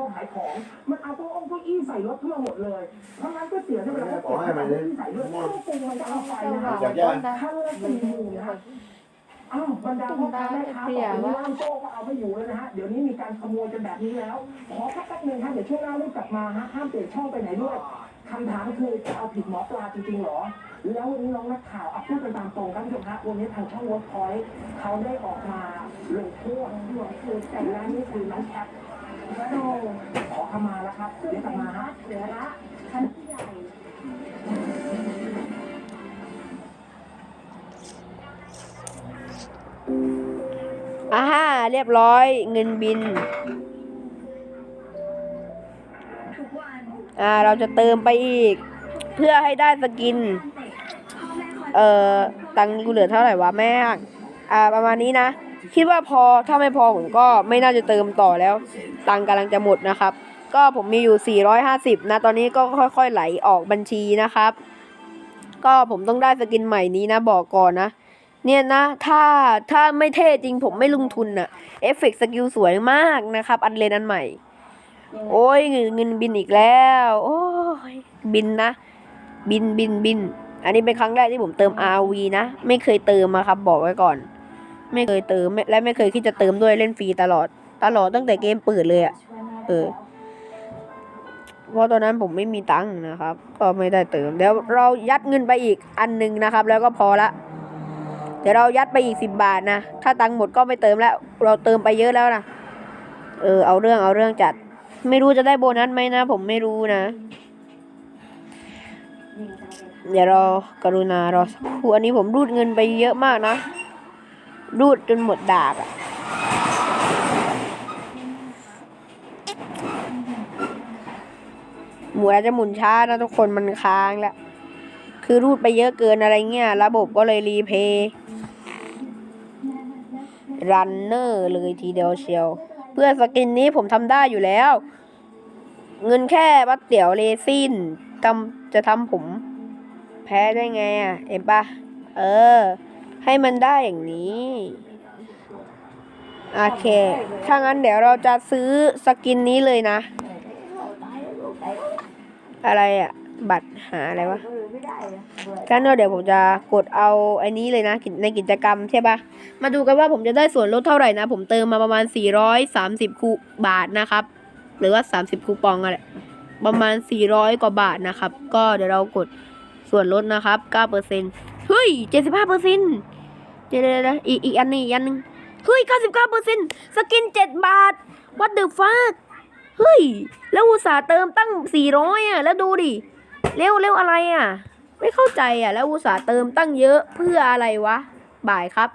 โต๊ะขายของ มันเอาโต๊ะองค์เก้าอี้ใส่รถเข้ามาหมดเลยเพราะงั้นก๋วยเตี๋ยวที่เวลาเขาขอให้มันเลยใส่ด้วยเครื่องปรุงมันจะเอาไปนะอยากคะจะท่านละสี่หมื่นนะอ้าวบรรดาพ่อค้าแม่ค้าบอกว่าล่ามโซ่ก็เอาไม่อยู่แล้วนะฮะ เดี๋ยวนี้มีการขโมยกันแบบนี้แล้ว ขอแค่แป๊บนึงฮะเดี๋ยวช่วงหน้ารีบกลับมาฮะห้ามเปลี่ยนช่องไปไหนด้วยคำถามคือจะเอาผิดหมอปลาจริงๆเหรอ แล้ววันนี้น้องนักข่าวเอาพูดกันตามตรงครับผู้ชมฮะวันนี้ทางช่องวอร์พอยต์เขาได้ออกมาลงโทษที่ว่าคือแต่ละนี่คือน้องแคปโอ้ ขอขมาแล้วครับเดี๋ยวกลับมาฮะเดี๋ยวละท่านผู้ใหญ่อ่าฮะเรียบร้อยเงินบิน อ่า เราจะเติมไปอีก เพื่อให้ได้สกิน เอ่อ ตังค์กูเหลือเท่าไหร่วะแม่งอ่า ประมาณนี้นะ คิดว่าพอ ถ้าไม่พอผมก็ไม่น่าจะเติมต่อแล้ว ตังค์กำลังจะหมดนะครับ ก็ผมมีอยู่ 450 นะ ตอนนี้ก็ค่อยๆไหลออกบัญชีนะครับ ก็ผมต้องได้สกินใหม่นี้นะบอกก่อนนะ เนี่ยนะ ถ้าถ้าไม่เท่จริงผมไม่ลงทุนอะเอฟเฟกต์สกิลสวยมากนะครับ อันเลนอันใหม่ โอ้ยเงินบินอีกแล้ว โอ้ยบินนะ บินบินบิน อันนี้เป็นครั้งแรกที่ผมเติม RV นะ ไม่เคยเติมมาครับ บอกไว้ก่อน ไม่เคยเติมและไม่เคยคิดจะเติมด้วยเล่นฟรีตลอด ตลอดตั้งแต่เกมเปิดเลยอะเออ เพราะตอนนั้นผมไม่มีตังค์นะครับ ก็ไม่ได้เติม เดี๋ยวเรายัดเงินไปอีกอันหนึ่งนะครับ แล้วก็พอละ เดี๋ยวเรายัดไปอีกสิบบาทนะ ถ้าตังค์หมดก็ไม่เติมแล้ว เราเติมไปเยอะแล้วนะ เออ เอาเรื่องเอาเรื่องจัด ไม่รู้จะได้โบนัสไหมนะ ผมไม่รู้นะ เดี๋ยวรากรุณารอสักครู่อันนี้ผมรูดเงินไปเยอะมากนะ รูดจนหมดดาบอะ หมูอาจจะหมุนช้านะทุกคนมันค้างแล้ว คือรูดไปเยอะเกินอะไรเงี้ย ระบบก็เลยรีเพย์รันเนอร์เลยทีเดียวเชียว เพื่อสกินนี้ผมทำได้อยู่แล้ว เงินแค่บัตเตี๋ยวเลซินทำจะทำผม แพ้ได้ไงอะเอ็มปะเออ ให้มันได้อย่างนี้โอเค ถ้างั้นเดี๋ยวเราจะซื้อสกินนี้เลยนะ อะไรอะบัตรหาอะไรวะก็เนอะเดี๋ยวผมจะกดเอาไอ้นี้เลยนะในกิจกรรมใช่ปะมาดูกันว่าผมจะได้ส่วนลดเท่าไหร่นะ ผมเติมมาประมาณ 430 คูบาทนะครับ หรือว่า 30 คูปองอะไรประมาณ 400 กว่าบาทนะครับ ก็เดี๋ยวเรากดส่วนลดนะครับ9%เฮ้ย 75เดี๋ยวเดี๋ยวเดี๋ยวอีกอีกอันนึงอีกอันหนึงเฮ้ย 99%สกิน 7 บาท what the fuck เฮ้ย แล้วอุตส่าห์เติมตั้ง400อะ แล้วดูดิ เร็วเร็วอะไรอะ ไม่เข้าใจอะ แล้วอุตส่าห์เติมตั้งเยอะเพื่ออะไรวะ บ่ายครับ